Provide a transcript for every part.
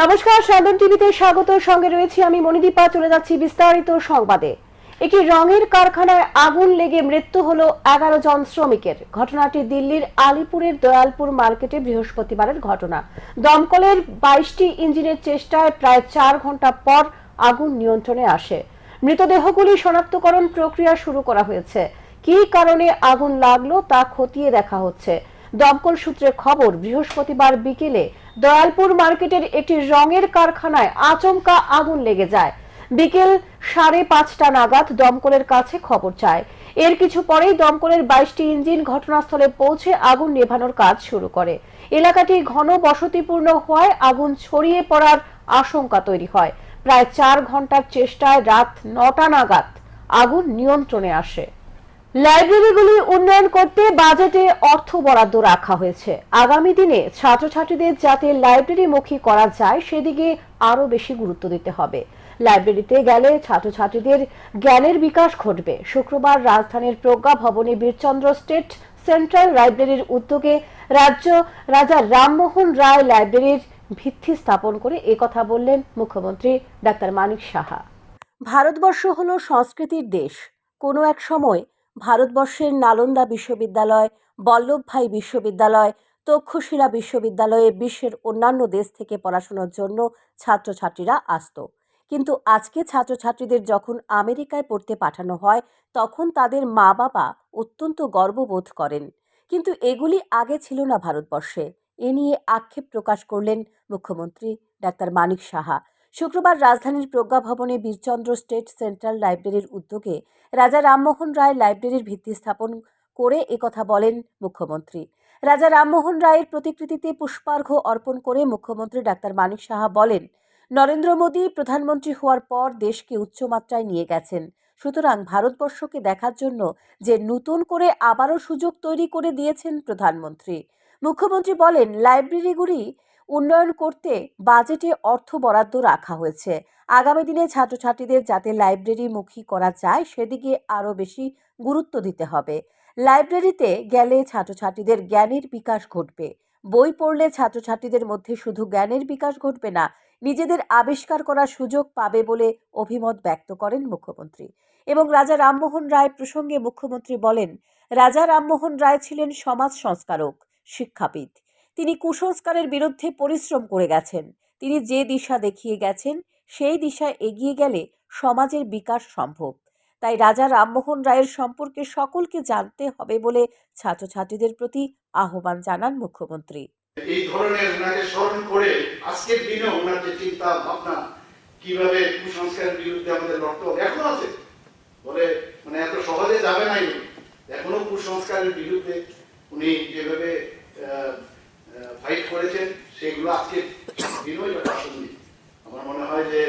নমস্কার সাধন টিভিতে স্বাগত। সঙ্গে রয়েছি আমি মণিদীপা। চলে যাচ্ছি বিস্তারিত সংবাদে। একটি রঙের কারখানায় আগুন লেগে মৃত্যু হলো এগারো জন শ্রমিকের। ঘটনাটি দিল্লির আলিপুরের দয়ালপুর মার্কেটে বৃহস্পতিবারের ঘটনা। দমকলের বাইশটি ইঞ্জিনের চেষ্টায় প্রায় চার ঘণ্টা পর আগুন নিয়ন্ত্রণে আসে। মৃতদেহগুলি শনাক্তকরণ প্রক্রিয়া শুরু করা হয়েছে। কি কারণে আগুন লাগল তা খতিয়ে দেখা হচ্ছে। দমকল সূত্রে খবর, বৃহস্পতিবার বিকেলে দয়ালপুর মার্কেটের একটি রঙের কারখানায় আচমকা আগুন লেগে যায়। বিকেল সাড়ে পাঁচটা নাগাদ দমকলের কাছে খবর চায়। এর কিছু পরেই দমকলের বাইশটি ইঞ্জিন ঘটনাস্থলে পৌঁছে আগুন নেভানোর কাজ শুরু করে। এলাকাটি ঘন বসতিপূর্ণ হওয়ায় আগুন ছড়িয়ে পড়ার আশঙ্কা তৈরি হয়। প্রায় চার ঘণ্টার চেষ্টায় রাত নটা নাগাদ আগুন নিয়ন্ত্রণে আসে। লাইব্রেরিগুলি উন্নয়ন করতে বাজেটে অর্থ বরাদ্দ রাখা হয়েছে। আগামী দিনে ছাত্রছাত্রীদের যাতে লাইব্রেরিমুখী করা যায়, সেদিকে আরও বেশি গুরুত্ব দিতে হবে। লাইব্রেরিতে গেলে ছাত্রছাত্রীদের জ্ঞানের বিকাশ ঘটবে। শুক্রবার রাজধানীর প্রজ্ঞা ভবনে বীরচন্দ্র স্টেট সেন্ট্রাল লাইব্রেরির উদ্যোগে রাজ্য রাজা রামমোহন রায় লাইব্রেরির ভিত্তি স্থাপন করে একথা বললেন মুখ্যমন্ত্রী ডাক্তার মানিক সাহা। ভারতবর্ষ হলো সংস্কৃতির দেশ। কোনো এক সময় ভারতবর্ষের নালন্দা বিশ্ববিদ্যালয়, বল্লভভাই বিশ্ববিদ্যালয়, তক্ষশিলা বিশ্ববিদ্যালয়ে বিশ্বের অন্যান্য দেশ থেকে পড়াশোনার জন্য ছাত্রছাত্রীরা আসতো। কিন্তু আজকে ছাত্রছাত্রীদের যখন আমেরিকায় পড়তে পাঠানো হয়, তখন তাদের মা বাবা অত্যন্ত গর্ববোধ করেন। কিন্তু এগুলি আগে ছিল না ভারতবর্ষে। এ নিয়ে আক্ষেপ প্রকাশ করলেন মুখ্যমন্ত্রী ডাক্তার মানিক সাহা। শুক্রবার রাজধানীর প্রজ্ঞা ভবনে বীরচন্দ্র স্টেট সেন্ট্রাল লাইব্রেরির উদ্যোগে রাজা রামমোহন রায় লাইব্রেরির ভিত্তি স্থাপন করে একথা বলেন মুখ্যমন্ত্রী। রাজা রামমোহন রায়ের প্রতিকৃতিতে পুষ্পার্ঘ্য অর্পণ করে মুখ্যমন্ত্রী ডাক্তার মানিক সাহা বলেন, নরেন্দ্র মোদী প্রধানমন্ত্রী হওয়ার পর দেশকে উচ্চমাত্রায় নিয়ে গেছেন। সুতরাং ভারতবর্ষকে দেখার জন্য যে নতুন করে আবারও সুযোগ তৈরি করে দিয়েছেন প্রধানমন্ত্রী। মুখ্যমন্ত্রী বলেন, লাইব্রেরিগুলি উন্নয়ন করতে বাজেটে অর্থ বরাদ্দ রাখা হয়েছে। আগামী দিনে ছাত্রছাত্রীদের যাতে লাইব্রেরিমুখী করা যায়, সেদিকে আরও বেশি গুরুত্ব দিতে হবে। লাইব্রেরিতে গেলে ছাত্রছাত্রীদের জ্ঞানের বিকাশ ঘটবে। বই পড়লে ছাত্রছাত্রীদের মধ্যে শুধু জ্ঞানের বিকাশ ঘটবে না, নিজেদের আবিষ্কার করার সুযোগ পাবে বলে অভিমত ব্যক্ত করেন মুখ্যমন্ত্রী। এবং রাজা রামমোহন রায় প্রসঙ্গে মুখ্যমন্ত্রী বলেন, রাজা রামমোহন রায় ছিলেন সমাজ সংস্কারক, শিক্ষাবিদ। তিনি কুসংস্কারের বিরুদ্ধে পরিশ্রম করে গেছেন। তিনি যে দিশা দেখিয়ে গেছেন, সেই দিশায় এগিয়ে গেলে সমাজের বিকাশ সম্ভব। তাই রাজা রামমোহন রায়ের সম্পর্কে সকলকে জানতে হবে বলে ছাত্রছাত্রীদের প্রতি আহ্বান জানান মুখ্যমন্ত্রী। এই ধরনের ওনাকে স্মরণ করে আজকের দিনে ওনার যে চিন্তা, ভাবনা, কীভাবে কুসংস্কারের বিরুদ্ধে আমাদের লড়তে হবে, এখনও আছে। বলে মানে এত সহজে যাবে নাই এখনও কুসংস্কারের বিরুদ্ধে উনি যেভাবে ফাইট করেছেন সেগুলো আজকে দিনও এটা প্রাসঙ্গিক আমার মনে হয় যে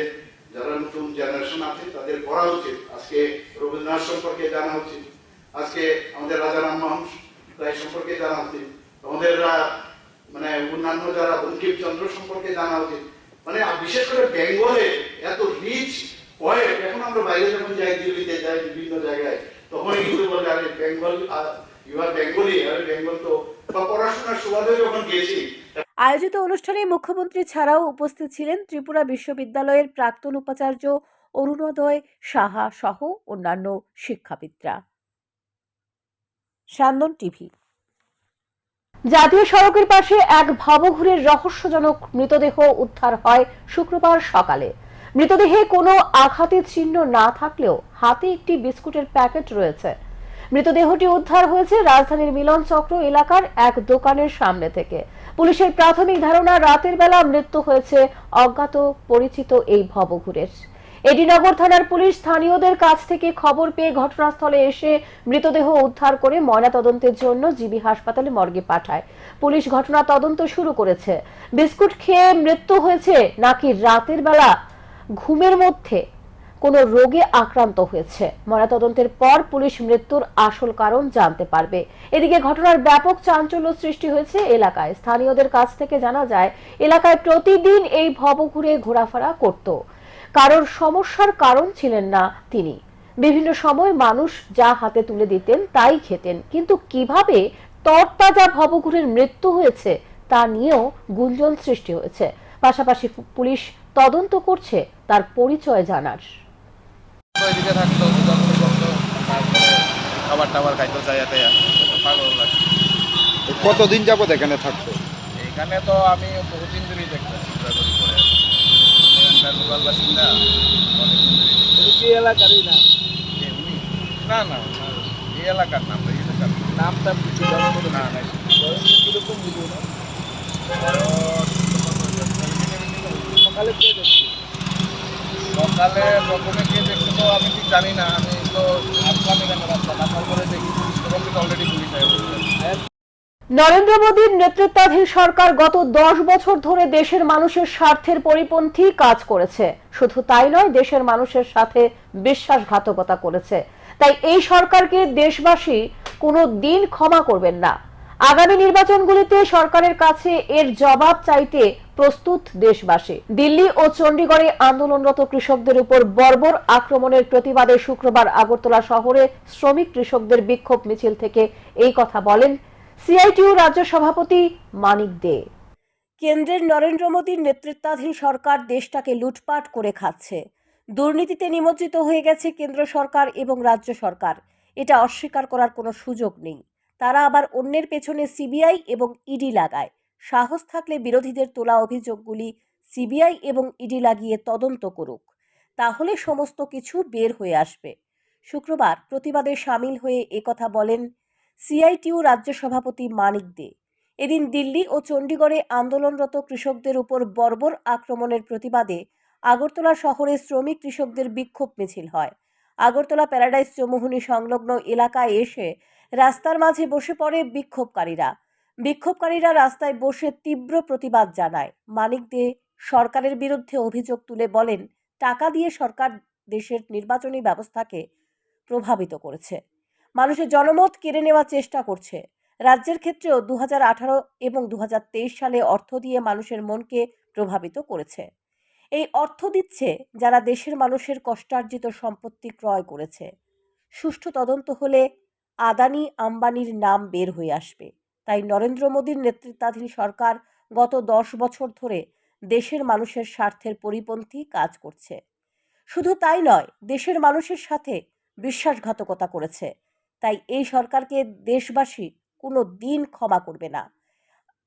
যারা নতুন জেনারেশন আছে তাদের পড়া উচিত আজকে রবীন্দ্রনাথ সম্পর্কে জানা উচিত আজকে আমাদের রাজা রামমোহন রায় সম্পর্কে জানা উচিত আমাদের আহ, মানে অন্যান্য যারা বঙ্কিমচন্দ্র সম্পর্কে জানা উচিত। মানে বিশেষ করে বেঙ্গলে এত রিচ পয়েন্ট এখন আমরা বাইরে যখন যাই, দিল্লিতে যাই, বিভিন্ন জায়গায়, তখন কিন্তু বলে, আরে, বেঙ্গল ইউ আর বেঙ্গলি আরে, বেঙ্গল তো বা পড়াশোনার সুবাদে যখন গেছি, আয়োজিত অনুষ্ঠানে মুখ্যমন্ত্রী ছাড়াও উপস্থিত ছিলেন ত্রিপুরা বিশ্ববিদ্যালয়ের প্রাক্তন উপাচার্য অরুণোদয় সাহা সহ অন্যান্য শিক্ষাবিদরা। সান্দন টিভি জাতীয় সড়কের পাশে এক ভবঘুরের রহস্যজনক মৃতদেহ উদ্ধার হয় শুক্রবার সকালে। মৃতদেহে কোনো আঘাতের চিহ্ন না থাকলেও হাতে একটি বিস্কুটের প্যাকেট রয়েছে। মৃতদেহটি উদ্ধার হয়েছে রাজধানীর মিলন চক্র এলাকার এক দোকানের সামনে থেকে। পুলিশের প্রাথমিক ধারণা, রাতের বেলা মৃত্যু হয়েছে অজ্ঞাত, পরিচিত এই ভবঘুরের। এডিনগর থানার পুলিশ স্থানীয়দের কাছ থেকে খবর পেয়ে ঘটনাস্থলে এসে মৃতদেহ উদ্ধার করে ময়নাতদন্তের জন্য জিবি হাসপাতালে মর্গে পাঠায়। পুলিশ ঘটনা তদন্ত শুরু করেছে। বিস্কুট খেয়ে মৃত্যু হয়েছে নাকি রাতের বেলা ঘুমের মধ্যে কোনো রোগে আক্রান্ত হয়েছে? ময়নাতদন্তের পর পুলিশ মৃত্যুর আসল কারণ জানতে পারবে। এদিকে ঘটনার ব্যাপক চাঞ্চল্য সৃষ্টি হয়েছে এলাকায়। স্থানীয়দের কাছ থেকে জানা যায়, এলাকায় প্রতিদিন এই ভবঘুরে ঘোরাফেরা করত। কারোর সমস্যার কারণ ছিলেন না তিনি। বিভিন্ন সময় মানুষ যা হাতে তুলে দিতেন তাই খেতেন কিন্তু কীভাবে তরতাজা ভবঘুরের মৃত্যু হয়েছে তা নিয়েও গুঞ্জন সৃষ্টি হয়েছে। পাশাপাশি পুলিশ তদন্ত করছে তার পরিচয় জানার। খাবার টাবার খাইতো পাগল কতদিন যাবত এখানে থাকতো? এইখানে তো আমি বহুদিন ধরেই করে এখানকার লোকাল বাসিন্দা অনেকদিন কি এলাকারই না না এই এলাকার নাম এই এলাকার নাম। নাম টাম কিছু না না না বয়স কীরকম না। সকালে কে দেখছি? সকালে প্রথমে কে দেখতে তো আমি ঠিক জানি না আমি তো আসলাম এখানে রাস্তা আসার পরে দেখি পুলিশ অলরেডি পুলিশ হয়ে নরেন্দ্র মোদীর নেতৃত্বাধীন সরকার গত দশ বছর ধরে দেশের মানুষের স্বার্থের পরিপন্থী কাজ করেছে। শুধু তাই নয়, দেশের মানুষের সাথে বিশ্বাসঘাতকতা করেছে। তাই এই সরকারকে দেশবাসী কোনো দিন ক্ষমা করবেন না। আগামী নির্বাচনগুলিতে সরকারের কাছে এর জবাব চাইতে প্রস্তুত দেশবাসী। দিল্লি ও চণ্ডীগড়ে আন্দোলনরত কৃষকদের উপর বর্বর আক্রমণের প্রতিবাদে শুক্রবার আগরতলা শহরে শ্রমিক কৃষকদের বিক্ষোভ মিছিল থেকে এই কথা বলেন সিআইটিউ রাজ্য সভাপতি মানিক দে। কেন্দ্রের নরেন্দ্র মোদীর নেতৃত্বাধীন সরকার দেশটাকে লুটপাট করে খাচ্ছে। দুর্নীতিতে নিমজ্জিত হয়ে গেছে কেন্দ্র সরকার এবং রাজ্য সরকার। এটা অস্বীকার করার কোনো সুযোগ নেই। তারা আবার অন্যের পেছনে সিবিআই এবং ইডি লাগায়। সাহস থাকলে বিরোধীদের তোলা অভিযোগগুলি সিবিআই এবং ইডি লাগিয়ে তদন্ত করুক। তাহলে সমস্ত কিছু বের হয়ে আসবে। শুক্রবার প্রতিবাদে সামিল হয়ে একথা বলেন সিআইটিউ রাজ্য সভাপতি মানিক দে। এদিন দিল্লি ও চণ্ডীগড়ে আন্দোলনরত কৃষকদের উপর বর্বর আক্রমণের প্রতিবাদে আগরতলা শহরে শ্রমিক কৃষকদের বিক্ষোভ মিছিল হয়। আগরতলা প্যারাডাইস চৌমুহনী সংলগ্ন এলাকায় এসে রাস্তার মাঝে বসে পড়ে বিক্ষোভকারীরা। বিক্ষোভকারীরা রাস্তায় বসে তীব্র প্রতিবাদ জানায়। মানিক দে সরকারের বিরুদ্ধে অভিযোগ তুলে বলেন, টাকা দিয়ে সরকার দেশের নির্বাচনী ব্যবস্থাকে প্রভাবিত করেছে। মানুষের জনমত কেড়ে নেওয়ার চেষ্টা করছে। রাজ্যের ক্ষেত্রেও দু হাজার আঠারো এবং দু হাজার তেইশ সালে অর্থ দিয়ে মানুষের মনকে প্রভাবিত করেছে। এই অর্থ দিচ্ছে যারা দেশের মানুষের কষ্টার্জিত সম্পত্তি ক্রয় করেছে। সুষ্ঠু তদন্ত হলে আদানি আম্বানির নাম বের হয়ে আসবে। তাই নরেন্দ্র মোদীর নেতৃত্বাধীন সরকার গত দশ বছর ধরে দেশের মানুষের স্বার্থের পরিপন্থী কাজ করছে। শুধু তাই নয়, দেশের মানুষের সাথে বিশ্বাসঘাতকতা করেছে। তাই এই সরকারকে দেশবাসী কোনো দিন ক্ষমা করবে না।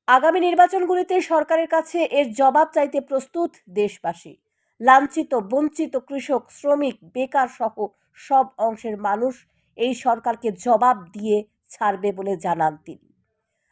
আগামী নির্বাচনগুলিতে সরকারের কাছে এর জবাব চাইতে প্রস্তুত দেশবাসী। লাঞ্ছিত, বঞ্চিত কৃষক, শ্রমিক, বেকার সহ সব অংশের মানুষ এই সরকারকে জবাব দিয়ে ছাড়বে বলে জানান তিনি।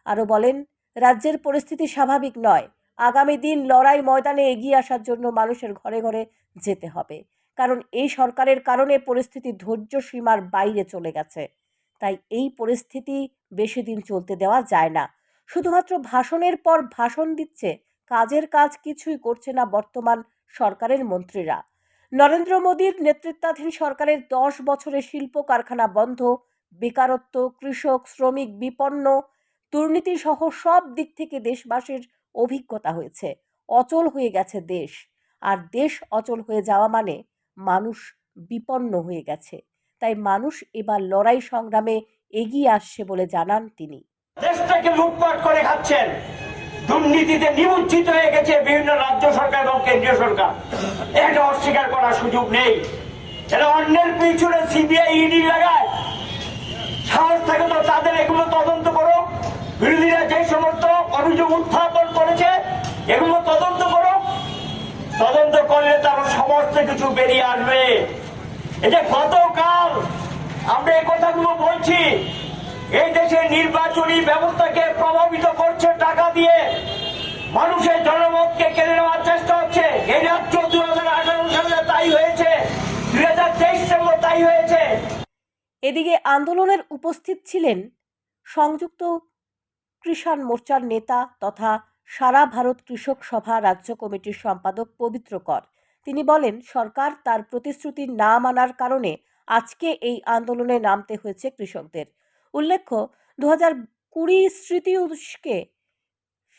আরও বলেন, রাজ্যের পরিস্থিতি স্বাভাবিক নয়। আগামী দিন লড়াই ময়দানে এগিয়ে আসার জন্য মানুষের ঘরে ঘরে যেতে হবে। কারণ এই সরকারের কারণে পরিস্থিতি ধৈর্য সীমার বাইরে চলে গেছে। তাই এই পরিস্থিতি বেশি দিন চলতে দেওয়া যায় না। শুধুমাত্র ভাষণের পর ভাষণ দিচ্ছে, কাজের কাজ কিছুই করছে না বর্তমান সরকারের মন্ত্রীরা। নরেন্দ্র মোদীর নেতৃত্বাধীন সরকারের দশ বছরে শিল্প কারখানা বন্ধ, বেকারত্ব, কৃষক, শ্রমিক, বিপন্ন, দুর্নীতি সহ সব দিক থেকে দেশবাসীর অভিজ্ঞতা হয়েছে। অচল হয়ে গেছে দেশ। আর দেশ অচল হয়ে যাওয়া মানে মানুষ বিপন্ন হয়ে গেছে। তাই মানুষ এবার লড়াই সংগ্রামে এগিয়ে আসছে বলে জানান তিনি। দেশটাকে লুটপাট করে খাচ্ছেন। দুর্নীতিতে নিমজ্জিত হয়ে গেছে বিভিন্ন রাজ্য সরকার এবং কেন্দ্রীয় সরকার। এটা অস্বীকার করার সুযোগ নেই। এরা অন্যের পিছনে সিবিআই ইডি লাগায়। সাহস থাকে তো তাদের এগুলো তদন্ত করো বিরোধীরা যে সমস্ত অভিযোগ উত্থাপন করেছে, এগুলো তদন্ত করো তদন্ত করলে তার সমস্ত কিছু বেরিয়ে আসবে। এই যে গতকাল আমরা এই কথাগুলো বলছি, এই দেশের নির্বাচনী ব্যবস্থাকে প্রভাবিত করছে টাকা দিয়ে। মানুষের জনমতকে কেড়ে নেওয়ার চেষ্টা হচ্ছে। এই রাজ্য দু হাজার আঠারো সালে তাই হয়েছে দুই হাজার তেইশ সালে তাই হয়েছে। এদিকে আন্দোলনের উপস্থিত ছিলেন সংযুক্ত কৃষাণ মোর্চার নেতা তথা সারা ভারত কৃষক সভা রাজ্য কমিটির সম্পাদক পবিত্র কর। তিনি বলেন, সরকার তার প্রতিশ্রুতি না মানার কারণে আজকে এই আন্দোলনে নামতে হয়েছে কৃষকদের। উল্লেখ্য দু হাজার কুড়ি স্মৃতি উৎসকে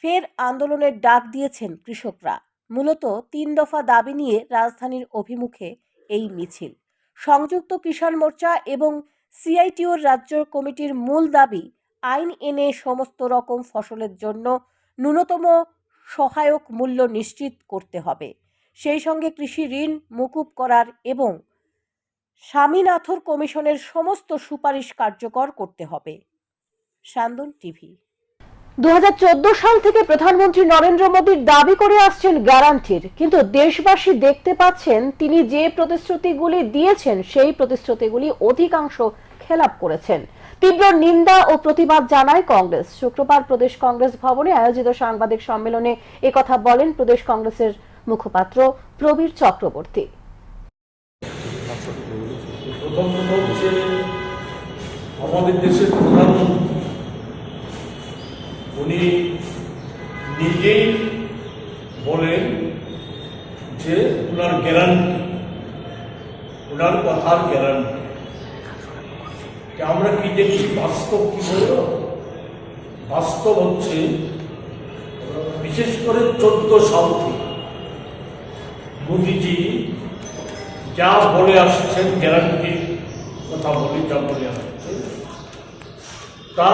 ফের আন্দোলনের ডাক দিয়েছেন কৃষকরা। মূলত তিন দফা দাবি নিয়ে রাজধানীর অভিমুখে এই মিছিল। সংযুক্ত কিষাণ মোর্চা এবং সিআইটিওর রাজ্য কমিটির মূল দাবি, আইন এনে সমস্ত রকম ফসলের জন্য ন্যূনতম সহায়ক মূল্য নিশ্চিত করতে হবে। সেই সঙ্গে কৃষি ঋণ, মুকুব করার এবং স্বামীনাথর কমিশনের সমস্ত সুপারিশ কার্যকর করতে হবে। সান্দন টিভি। দুহাজার চোদ্দ সাল থেকে প্রধানমন্ত্রী নরেন্দ্র মোদীর দাবি করে আসছেন গ্যারান্টির, কিন্তু দেশবাসী দেখতে পাচ্ছেন তিনি যে প্রতিশ্রুতিগুলি দিয়েছেন, সেই প্রতিশ্রুতিগুলি অধিকাংশ খেলাপ করেছেন। তীব্র নিন্দা ও প্রতিবাদ জানায় কংগ্রেস। শুক্রবার প্রদেশ কংগ্রেস ভবনে আয়োজিত সাংবাদিক সম্মেলনে একথা বলেন প্রদেশ কংগ্রেসের মুখপাত্র প্রবীর চক্রবর্তী। প্রথম আমাদের দেশের প্রধানমন্ত্রী, উনি নিজেই বলেন যে ওনার গ্যারান্টি ওনার কথার গ্যারান্টি আমরা কি দেখি? বাস্তব কি বলল বাস্তব হচ্ছে, বিশেষ করে চোদ্দ সাল থেকে মোদিজি যা বলে আসছেন গ্যারান্টির কথা বলি, যা বলে আসছেন, তা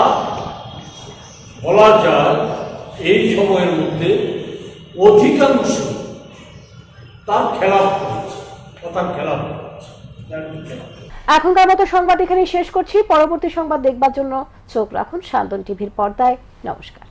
বলা যায় এই সময়ের মধ্যে অধিকাংশ তার খেলাপ করেছে কথার খেলাপ এখনকার মতো সংবাদ এখানেই শেষ করছি, পরবর্তী সংবাদ দেখবার জন্য চোখ রাখুন শান্তন টিভির পর্দায়। নমস্কার।